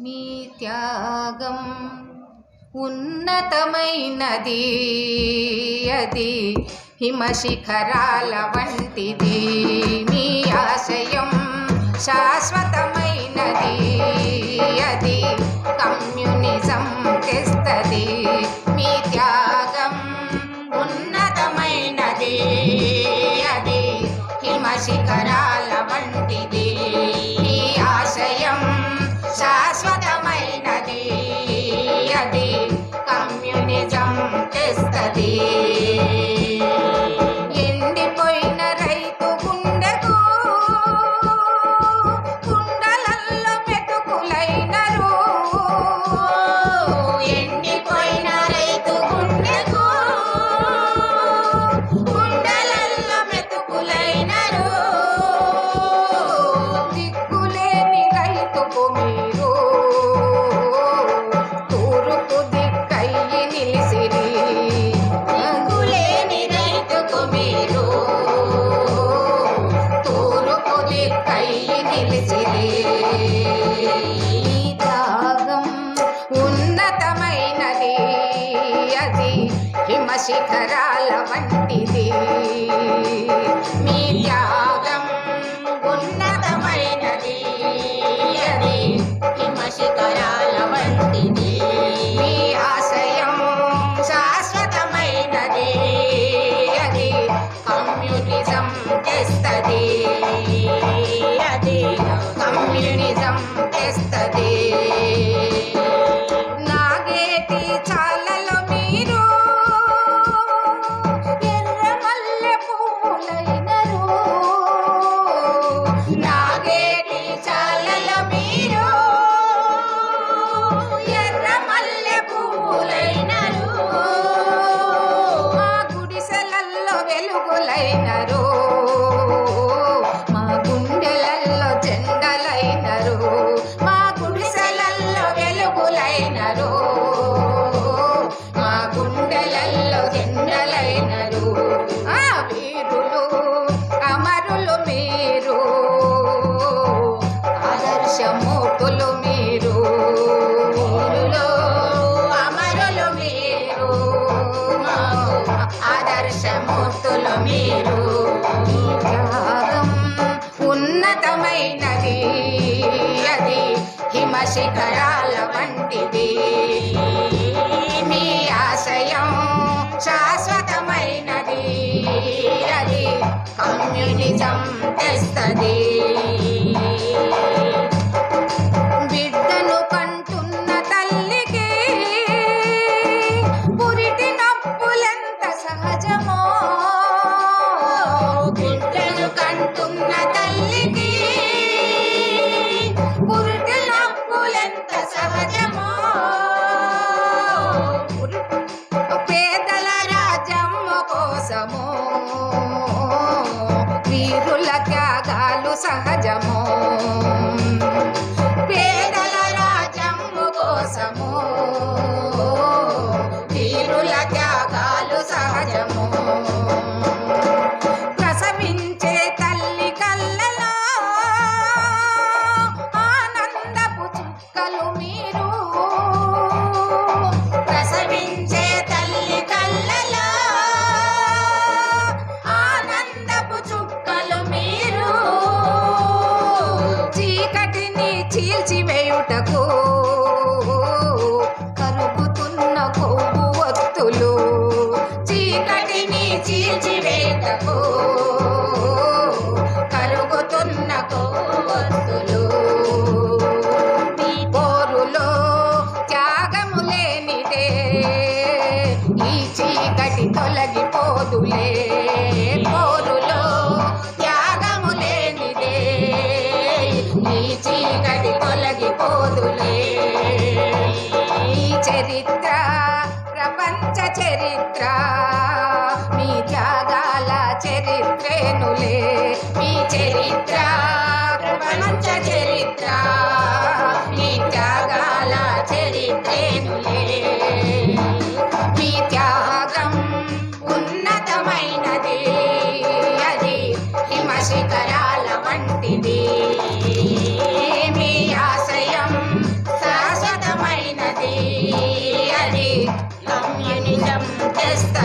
మీ త్యాగం ఉన్నతమైనది. అది హిమశిఖరాల వంటిది. మీ ఆశయం శాశ్వతమైనది. Hare నిలిచిది ఈ ఉన్నతమైనది. అది హిమశిఖరాల వంటి बेटी चा ఉన్నతమైనది. అది హిమశిఖరాల వంటిది. మీ ఆశయం శాశ్వతమైనది. అది కమ్యూనిజం తెస్తుంది. చరిత్ర. మీ త్యాగాల చరిత్రేనులే మీ చరిత్ర ప్రపంచ చరిత్ర. మీ త్యాగాల చరిత్రేనులే మీ త్యాగం ఉన్నతమైనది. అది హిమశిఖరాల వంటిది.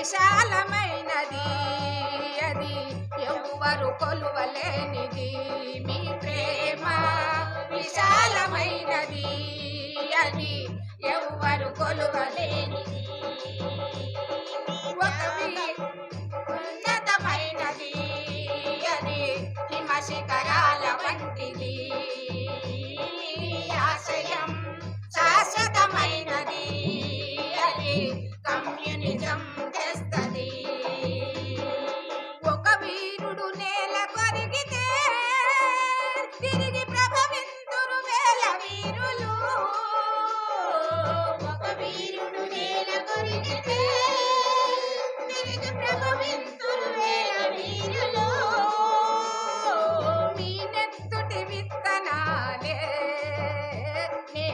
విశాలమైనది. అది ఎవ్వరు కొలువలేనిది. మీ ప్రేమ విశాలమైనది. అది ఎవ్వరు కొలువలేనిది. ఒక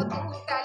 Welcome to